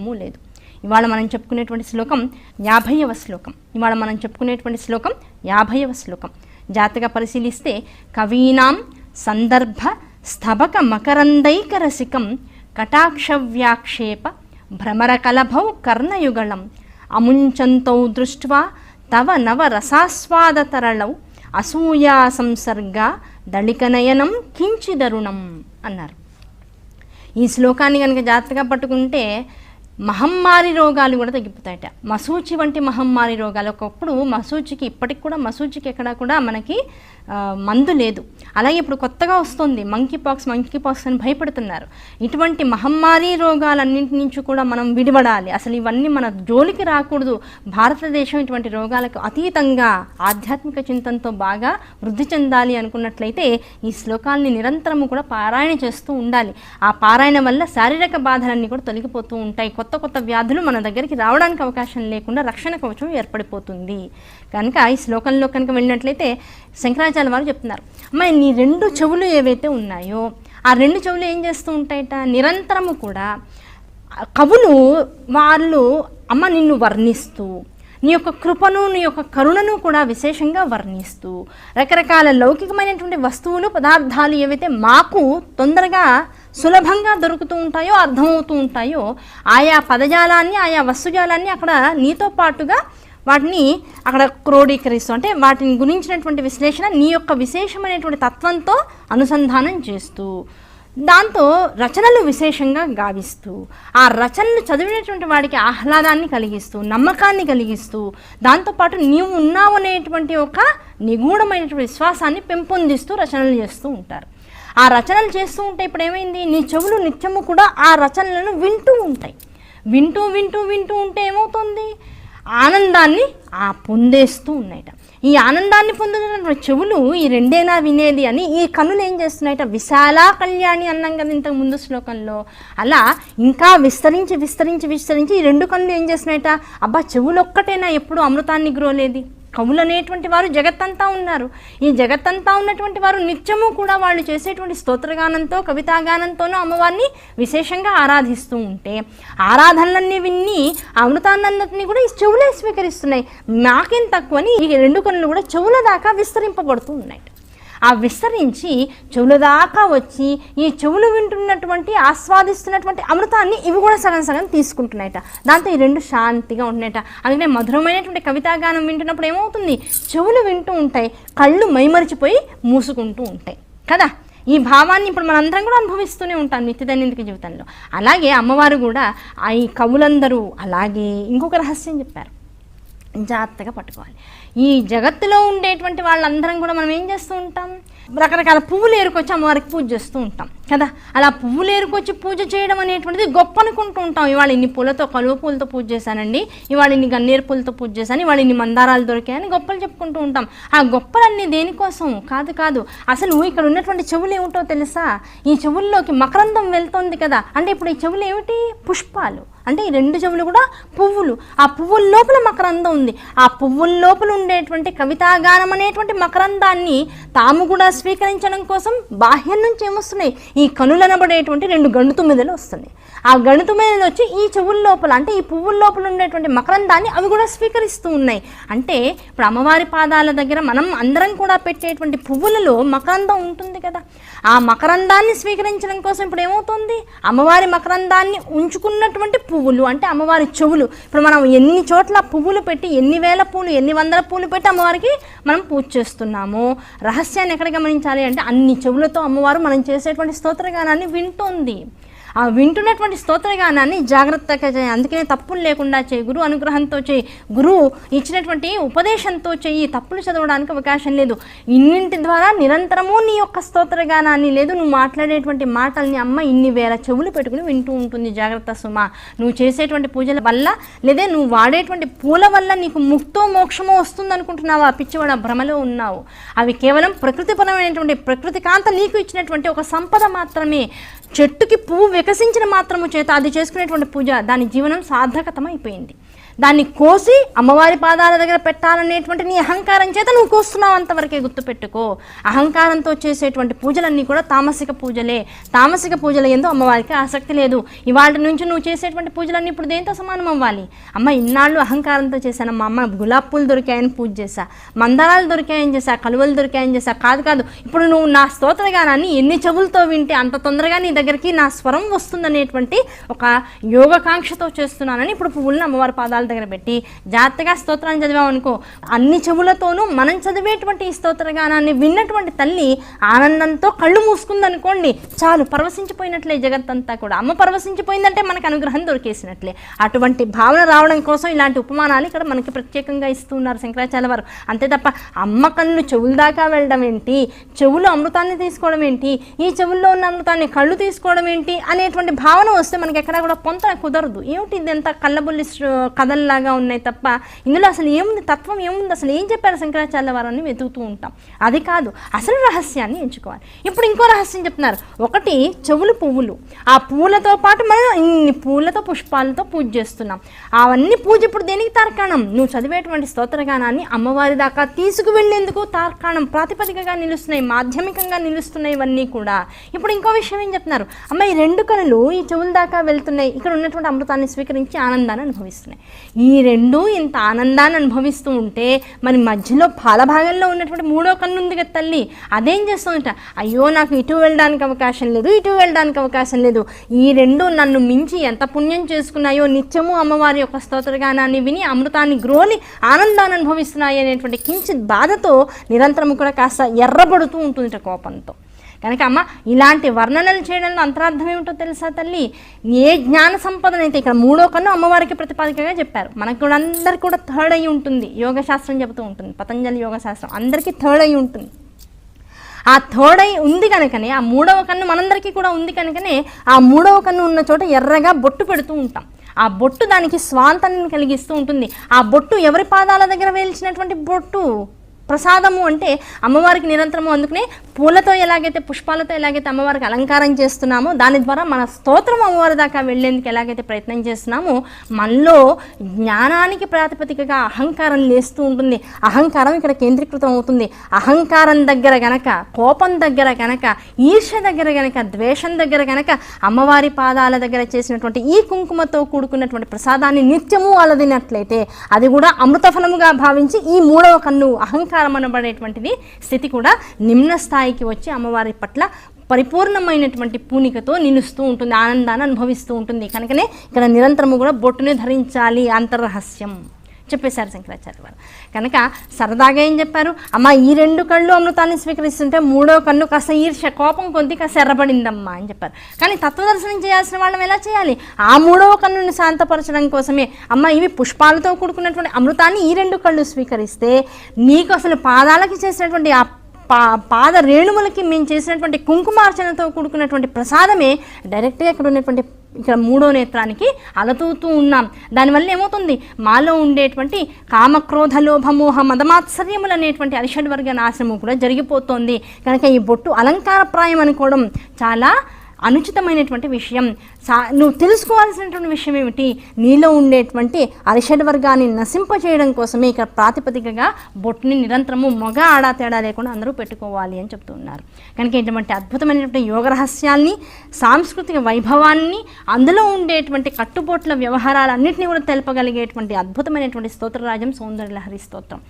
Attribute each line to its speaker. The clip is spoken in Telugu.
Speaker 1: సంబంధము లేదు. ఇవాళ మనం చెప్పుకునేటువంటి శ్లోకం యాభైవ శ్లోకం. ఇవాళ మనం చెప్పుకునేటువంటి శ్లోకం యాభైవ శ్లోకం. జాతక పరిశీలిస్తే కవీనాం సందర్భ స్థబక మకరందైక రసికం కటాక్షవ్యాక్షేప భ్రమరకలభౌ కర్ణయుగళం అముంచంతౌ దృష్ట్వా తవ నవ రసాస్వాదతరళౌ అసూయా సంసర్గ దళికనయనం కించిదరుణం అన్నారు. ఈ శ్లోకాన్ని కనుక జాగ్రత్తగా పట్టుకుంటే మహమ్మారి రోగాలు కూడా తగ్గిపోతాయట. మసూచి వంటి మహమ్మారి రోగాలు ఒకప్పుడు మసూచికి ఇప్పటికి కూడా మసూచికి ఎక్కడా కూడా మనకి మందు లేదు. అలాగే ఇప్పుడు కొత్తగా వస్తుంది మంకీ పాక్స్ మంకీ పాక్స్ అని భయపడుతున్నారు. ఇటువంటి మహమ్మారి రోగాలన్నింటి నుంచి కూడా మనం విడిపడాలి. అసలు ఇవన్నీ మన జోలికి రాకూడదు. భారతదేశం ఇటువంటి రోగాలకు అతీతంగా ఆధ్యాత్మిక చింతనతో బాగా వృద్ధి చెందాలి అనుకున్నట్లయితే ఈ శ్లోకాల్ని నిరంతరము కూడా పారాయణ చేస్తూ ఉండాలి. ఆ పారాయణ వల్ల శారీరక బాధలన్నీ కూడా తొలగిపోతూ ఉంటాయి. కొత్త కొత్త కొత్త వ్యాధులు మన దగ్గరికి రావడానికి అవకాశం లేకుండా రక్షణ కవచం ఏర్పడిపోతుంది. కనుక ఈ శ్లోకంలో కనుక వెళ్ళినట్లయితే శంకరాచార్య వారు చెప్తున్నారు అమ్మాయి నీ రెండు చెవులు ఏవైతే ఉన్నాయో ఆ రెండు చెవులు ఏం చేస్తూ ఉంటాయట? నిరంతరము కూడా కవులు వాళ్ళు అమ్మ నిన్ను వర్ణిస్తూ నీ యొక్క కృపను నీ యొక్క కరుణను కూడా విశేషంగా వర్ణిస్తూ రకరకాల లౌకికమైనటువంటి వస్తువులు పదార్థాలు ఏవైతే మాకు తొందరగా సులభంగా దొరుకుతూ ఉంటాయో అర్థమవుతూ ఉంటాయో ఆయా పదజాలాన్ని ఆయా వస్తుజాలాన్ని అక్కడ నీతో పాటుగా వాటిని అక్కడ క్రోడీకరిస్తూ అంటే వాటిని గురించినటువంటి విశ్లేషణ నీ యొక్క విశేషమైనటువంటి తత్వంతో అనుసంధానం చేస్తూ దాంతో రచనలు విశేషంగా గావిస్తూ ఆ రచనలు చదివినటువంటి వాడికి ఆహ్లాదాన్ని కలిగిస్తూ నమ్మకాన్ని కలిగిస్తూ దాంతోపాటు నీవు ఉన్నావు అనేటువంటి ఒక నిగూఢమైనటువంటి విశ్వాసాన్ని పెంపొందిస్తూ రచనలు చేస్తూ ఉంటారు. ఆ రచనలు చేస్తూ ఉంటే ఇప్పుడు ఏమైంది? నీ చెవులు నిత్యము కూడా ఆ రచనలను వింటూ ఉంటాయి. వింటూ వింటూ వింటూ ఉంటే ఏమవుతుంది? ఆనందాన్ని ఆ పొందేస్తూ ఉన్నాయట. ఈ ఆనందాన్ని పొందుతున్న చెవులు ఈ రెండేనా వినేది అని ఈ కనులు ఏం చేస్తున్నాయట? విశాల కళ్యాణి అన్నాం కదా ఇంతకు ముందు శ్లోకంలో. అలా ఇంకా విస్తరించి విస్తరించి విస్తరించి ఈ రెండు కనులు ఏం చేస్తున్నాయట? అబ్బా చెవులు ఒక్కటేనా ఎప్పుడు అమృతాన్ని గ్రోలేది? కవులు అనేటువంటి వారు జగత్తంతా ఉన్నారు. ఈ జగత్తంతా ఉన్నటువంటి వారు నిత్యము కూడా వాళ్ళు చేసేటువంటి స్తోత్రగానంతో కవితాగానంతోనూ అమ్మవారిని విశేషంగా ఆరాధిస్తూ ఉంటే ఆరాధనలన్నీ విన్ని అమృతాన్నందటిని కూడా ఈ చెవులే స్వీకరిస్తున్నాయి. నాకేం తక్కువని ఈ రెండు కన్నులు కూడా చెవుల దాకా విస్తరింపబడుతూ ఉన్నాయి. ఆ విస్తరించి చెవుల దాకా వచ్చి ఈ చెవులు వింటున్నటువంటి ఆస్వాదిస్తున్నటువంటి అమృతాన్ని ఇవి కూడా సగం సగం తీసుకుంటున్నాయట. దాంతో ఈ రెండు శాంతిగా ఉంటున్నాయట. అందుకనే మధురమైనటువంటి కవితాగానం వింటున్నప్పుడు ఏమవుతుంది? చెవులు వింటూ ఉంటాయి కళ్ళు మైమరిచిపోయి మూసుకుంటూ ఉంటాయి. కదా? ఈ భావాన్ని ఇప్పుడు మనందరం కూడా అనుభవిస్తూనే ఉంటాం నిత్యదైనందిక జీవితంలో. అలాగే అమ్మవారు కూడా ఆ ఈ కవులందరూ అలాగే ఇంకొక రహస్యం చెప్పారు. జాగ్రత్తగా పట్టుకోవాలి. ఈ జగత్తులో ఉండేటువంటి వాళ్ళందరం కూడా మనం ఏం చేస్తూ ఉంటాం? రకరకాల పువ్వులు ఏరుకొచ్చి అమ్మవారికి పూజ చేస్తూ ఉంటాం కదా? అలా పువ్వులు ఏరుకొచ్చి పూజ చేయడం అనేటువంటిది గొప్ప అనుకుంటూ ఉంటాం. ఇవాళ ఇన్ని పూలతో కలువ పూలతో పూజ చేశానండి. ఇవాళ ఇన్ని గన్నేరు పూలతో పూజ చేశాను. ఇవాళ ఇన్ని మందారాలు దొరికాయని గొప్పలు చెప్పుకుంటూ ఉంటాం. ఆ గొప్పలన్నీ దేనికోసం? కాదు కాదు. అసలు ఇక్కడ ఉన్నటువంటి చెవులు ఏమిటో తెలుసా? ఈ చెవుల్లోకి మకరందం వెళ్తోంది కదా. అంటే ఇప్పుడు ఈ చెవులు ఏమిటి? పుష్పాలు. అంటే ఈ రెండు చెవులు కూడా పువ్వులు. ఆ పువ్వుల లోపల మకరందం ఉంది. ఆ పువ్వుల లోపల ఉండేటువంటి కవితాగానం అనేటువంటి మకరందాన్ని తాము కూడా స్వీకరించడం కోసం బాహ్యం నుంచి ఏమొస్తున్నాయి? ఈ కనులనబడేటువంటి రెండు గణుతుమిదలు వస్తున్నాయి. ఆ గణుతుమిదలు వచ్చి ఈ చెవుల లోపల అంటే ఈ పువ్వుల లోపల ఉండేటువంటి మకరందాన్ని అవి కూడా స్వీకరిస్తూ ఉన్నాయి. అంటే ఇప్పుడు అమ్మవారి పాదాల దగ్గర మనం అందరం కూడా పెట్టేటువంటి పువ్వులలో మకరందం ఉంటుంది కదా. ఆ మకరందాన్ని స్వీకరించడం కోసం ఇప్పుడు ఏమవుతుంది? అమ్మవారి మకరందాన్ని ఉంచుకున్నటువంటి పువ్వులు అంటే అమ్మవారి చెవులు. ఇప్పుడు మనం ఎన్ని చోట్ల పువ్వులు పెట్టి ఎన్ని వేల పూలు ఎన్ని వందల పూలు పెట్టి అమ్మవారికి మనం పూజ చేస్తున్నాము రహస్యాన్ని ఎక్కడ గమనించాలి అంటే అన్ని చెవులతో అమ్మవారు మనం చేసేటువంటి స్తోత్రగానాన్ని వింటుంది. ఆ వింటున్నటువంటి స్తోత్రగానాన్ని జాగ్రత్తగా చేయి. అందుకనే తప్పులు లేకుండా చేయి. గురువు అనుగ్రహంతో చేయి. గురువు ఇచ్చినటువంటి ఉపదేశంతో చేయి. తప్పులు చదవడానికి అవకాశం లేదు. ఇన్నింటి ద్వారా నిరంతరము నీ యొక్క స్తోత్రగానాన్ని లేదు. నువ్వు మాట్లాడేటువంటి మాటల్ని అమ్మ ఇన్ని వేల చెవులు పెట్టుకుని వింటూ ఉంటుంది. జాగ్రత్త సుమ. నువ్వు చేసేటువంటి పూజల వల్ల లేదా నువ్వు వాడేటువంటి పూల వల్ల నీకు ముక్తో మోక్షమో వస్తుంది అనుకుంటున్నావా పిచ్చివాడ భ్రమలో ఉన్నావు. అవి కేవలం ప్రకృతిపరమైనటువంటి ప్రకృతి కాంత నీకు ఇచ్చినటువంటి ఒక సంపద మాత్రమే. చెట్టుకి పువ్వు వికసించిన మాత్రము చేత అది చేసుకునేటువంటి పూజ దాని జీవనం సార్థకతమైపోయింది. దాన్ని కోసి అమ్మవారి పాదాల దగ్గర పెట్టాలనేటువంటి నీ అహంకారం చేత నువ్వు కోస్తున్నావు అంతవరకే గుర్తుపెట్టుకో. అహంకారంతో చేసేటువంటి పూజలన్నీ కూడా తామసిక పూజలే. తామసిక పూజల ఎందు అమ్మవారికి ఆసక్తి లేదు. ఇవాళ నుంచి నువ్వు చేసేటువంటి పూజలన్నీ ఇప్పుడు దేంతో సమానం అవ్వాలి? అమ్మ ఇన్నాళ్ళు అహంకారంతో చేశాను మా అమ్మ గులాబ్ పూలు దొరికాయని పూజ చేశా. మందారాలు దొరికాయని చేశా. కలువలు దొరికాయని చేశా. కాదు కాదు. ఇప్పుడు నువ్వు నా స్తోత్రగానాన్ని ఎన్ని చెవులతో వింటే అంత తొందరగా నీ దగ్గరికి నా స్వరం వస్తుందనేటువంటి ఒక యోగకాంక్షతో చేస్తున్నానని ఇప్పుడు పువ్వులను అమ్మవారి పాదాలు దగ్గర పెట్టి జాగ్రత్తగా స్తోత్రాన్ని చదివామనుకో అన్ని చెవులతోనూ మనం చదివేటువంటి ఈ స్తోత్రగానాన్ని విన్నటువంటి తల్లి ఆనందంతో కళ్ళు మూసుకుందనుకోండి చాలు పరవశించిపోయినట్లే జగత్తంతా కూడా. అమ్మ పరవశించిపోయిందంటే మనకు అనుగ్రహం దొరికేసినట్లే. అటువంటి భావన రావడం కోసం ఇలాంటి ఉపమానాలు ఇక్కడ మనకి ప్రత్యేకంగా ఇస్తున్నారు శంకరాచార్య వారు. అంతే తప్ప అమ్మ కళ్ళు చెవుల దాకా వెళ్ళడం ఏంటి? చెవులు అమృతాన్ని తీసుకోవడం ఏంటి? ఈ చెవుల్లో ఉన్న అమృతాన్ని కళ్ళు తీసుకోవడం ఏంటి? అనేటువంటి భావన వస్తే మనకి ఎక్కడా కూడా పొంత కుదరదు. ఏమిటి ఇదంతా కళ్ళబుల్లి కథ? కథల్లాగా ఉన్నాయి తప్ప ఇందులో అసలు ఏముంది? తత్వం ఏముంది? అసలు ఏం చెప్పారు శంకరాచార్య వారు అని వెతుకుతూ ఉంటాం. అది కాదు అసలు రహస్యాన్ని ఎంచుకోవాలి. ఇప్పుడు ఇంకో రహస్యం చెప్తున్నారు. ఒకటి చెవులు పువ్వులు. ఆ పూలతో పాటు మనం ఇన్ని పూలతో పుష్పాలతో పూజ చేస్తున్నాం. అవన్నీ పూజ ఇప్పుడు దేనికి తార్కాణం? నువ్వు చదివేటువంటి స్తోత్రగానాన్ని అమ్మవారి దాకా తీసుకువెళ్ళేందుకు తార్కాణం. ప్రాతిపదికగా నిలుస్తున్నాయి మాధ్యమికంగా నిలుస్తున్నాయి ఇవన్నీ కూడా. ఇప్పుడు ఇంకో విషయం ఏం చెప్తున్నారు? అమ్మ ఈ రెండు కనులు ఈ చెవుల దాకా వెళ్తున్నాయి. ఇక్కడ ఉన్నటువంటి అమృతాన్ని స్వీకరించి ఆనందాన్ని అనుభవిస్తున్నాయి. ఈ రెండు ఇంత ఆనందాన్ని అనుభవిస్తూ ఉంటే మరి మధ్యలో పాలభాగంలో ఉన్నటువంటి మూడో కన్ను ఉంది కదా తల్లి. అదేం చేస్తుందట అయ్యో నాకు ఇటు వెళ్ళడానికి అవకాశం లేదు ఇటు వెళ్ళడానికి అవకాశం లేదు. ఈ రెండు నన్ను మించి ఎంత పుణ్యం చేసుకున్నాయో నిత్యము అమ్మవారి యొక్క స్తోత్రగానాన్ని విని అమృతాన్ని గ్రోని ఆనందాన్ని అనుభవిస్తున్నాయి అనేటువంటి కించిత్ బాధతో నిరంతరం కూడా కాస్త ఎర్రబడుతూ ఉంటుందిట కోపంతో. కనుక అమ్మ ఇలాంటి వర్ణనలు చేయడంలో అంతరార్థం ఏమిటో తెలుసా తల్లి? ఏ జ్ఞాన సంపదనైతే ఇక్కడ మూడో కన్ను అమ్మవారికి ప్రతిపాదికగా చెప్పారు. మనకు కూడా అందరికి కూడా థర్డ్ అయి ఉంటుంది. యోగ శాస్త్రం చెబుతూ ఉంటుంది. పతంజలి యోగ శాస్త్రం అందరికీ థర్డ్ అయి ఉంటుంది. ఆ థర్డ్ అయి ఉంది కనుకనే ఆ మూడవ కన్ను మనందరికీ కూడా ఉంది కనుకనే ఆ మూడవ కన్ను ఉన్న చోట ఎర్రగా బొట్టు పెడుతూ ఉంటాం. ఆ బొట్టు దానికి స్వాంతాన్ని కలిగిస్తూ ఉంటుంది. ఆ బొట్టు ఎవరి పాదాల దగ్గర వేల్చినటువంటి బొట్టు? ప్రసాదము అంటే అమ్మవారికి నిరంతరము అందుకనే పూలతో ఎలాగైతే పుష్పాలతో ఎలాగైతే అమ్మవారికి అలంకారం చేస్తున్నామో దాని ద్వారా మన స్తోత్రం అమ్మవారి దాకా వెళ్ళేందుకు ఎలాగైతే ప్రయత్నం చేస్తున్నామో మనలో జ్ఞానానికి ప్రాతిపదికగా అహంకారం లేస్తూ ఉంటుంది. అహంకారం ఇక్కడ కేంద్రీకృతం అవుతుంది. అహంకారం దగ్గర గనక కోపం దగ్గర గనక ఈర్ష్య దగ్గర గనక ద్వేషం దగ్గర గనక అమ్మవారి పాదాల దగ్గర చేసినటువంటి ఈ కుంకుమతో కూడుకున్నటువంటి ప్రసాదాన్ని నిత్యము అలదినట్లయితే అది కూడా అమృతఫలముగా భావించి ఈ మూడవ కన్ను అహంకారం ప్రారంభమనబడేటువంటిది స్థితి కూడా నిమ్న స్థాయికి వచ్చి అమ్మవారి పట్ల పరిపూర్ణమైనటువంటి పూనికతో నిలుస్తూ ఉంటుంది ఆనందాన్ని అనుభవిస్తూ ఉంటుంది. కనుకనే ఇక్కడ నిరంతరము కూడా బొట్టుని ధరించాలి అంతర్రహస్యం. చెప్పేశారు శంకరాచార్య వారు కనుక సరదాగా ఏం చెప్పారు? అమ్మ ఈ రెండు కళ్ళు అమృతాన్ని స్వీకరిస్తుంటే మూడో కన్ను కాస్త ఈర్ష కోపం కొద్ది కాస్త ఎర్రబడిందమ్మా అని చెప్పారు. కానీ తత్వదర్శనం చేయాల్సిన వాళ్ళం ఎలా చేయాలి? ఆ మూడవ కన్నుని శాంతపరచడం కోసమే. అమ్మ ఇవి పుష్పాలతో కూడుకున్నటువంటి అమృతాన్ని ఈ రెండు కళ్ళు స్వీకరిస్తే నీకు అసలు పాదాలకి చేసినటువంటి ఆ పా పాద రేణుములకి మేము చేసినటువంటి కుంకుమార్చనతో కూడుకున్నటువంటి ప్రసాదమే డైరెక్ట్గా ఇక్కడ ఉన్నటువంటి ఇక్కడ మూడో నేత్రానికి అలతూతూ ఉన్నాం. దానివల్ల ఏమవుతుంది? మాలో ఉండేటువంటి కామక్రోధ లోభమోహ మదమాత్సర్యములు అనేటువంటి అరిషడ్ వర్గ నాశనము కూడా జరిగిపోతోంది. కనుక ఈ బొట్టు అలంకారప్రాయం అనుకోవడం చాలా అనుచితమైనటువంటి విషయం. సా నువ్వు తెలుసుకోవాల్సినటువంటి విషయం ఏమిటి? నీలో ఉండేటువంటి అరిషడ్ వర్గాన్ని నశింపచేయడం కోసమే ఇక్కడ ప్రాతిపదికగా బొట్టుని నిరంతరము మగ ఆడా తేడా లేకుండా అందరూ పెట్టుకోవాలి అని చెప్తున్నారు. కనుక ఇటువంటి అద్భుతమైనటువంటి యోగ రహస్యాల్ని సాంస్కృతిక వైభవాన్ని అందులో ఉండేటువంటి కట్టుబొట్ల వ్యవహారాలన్నింటినీ కూడా తెలపగలిగేటువంటి అద్భుతమైనటువంటి స్తోత్రరాజం సౌందర్యలహరి స్తోత్రం.